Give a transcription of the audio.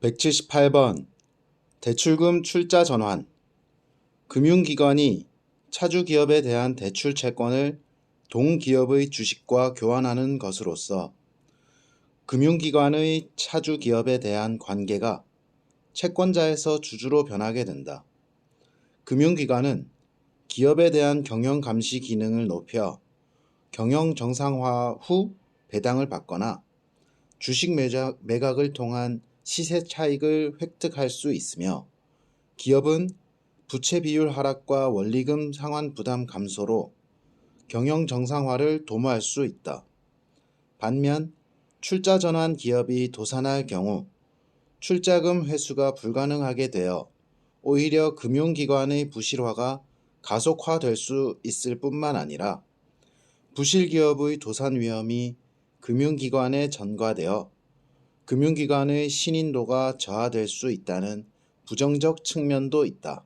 178번 대출금 출자 전환 금융기관이 차주 기업에 대한 대출 채권을 동기업의 주식과 교환하는 것으로서 금융기관의 차주 기업에 대한 관계가 채권자에서 주주로 변하게 된다. 금융기관은 기업에 대한 경영 감시 기능을 높여 경영 정상화 후 배당을 받거나 주식 매각을 통한 시세 차익을 획득할 수 있으며 기업은 부채 비율 하락과 원리금 상환 부담 감소로 경영 정상화를 도모할 수 있다. 반면 출자 전환 기업이 도산할 경우 출자금 회수가 불가능하게 되어 오히려 금융기관의 부실화가 가속화될 수 있을 뿐만 아니라 부실 기업의 도산 위험이 금융기관에 전가되어 금융기관의 신인도가 저하될 수 있다는 부정적 측면도 있다.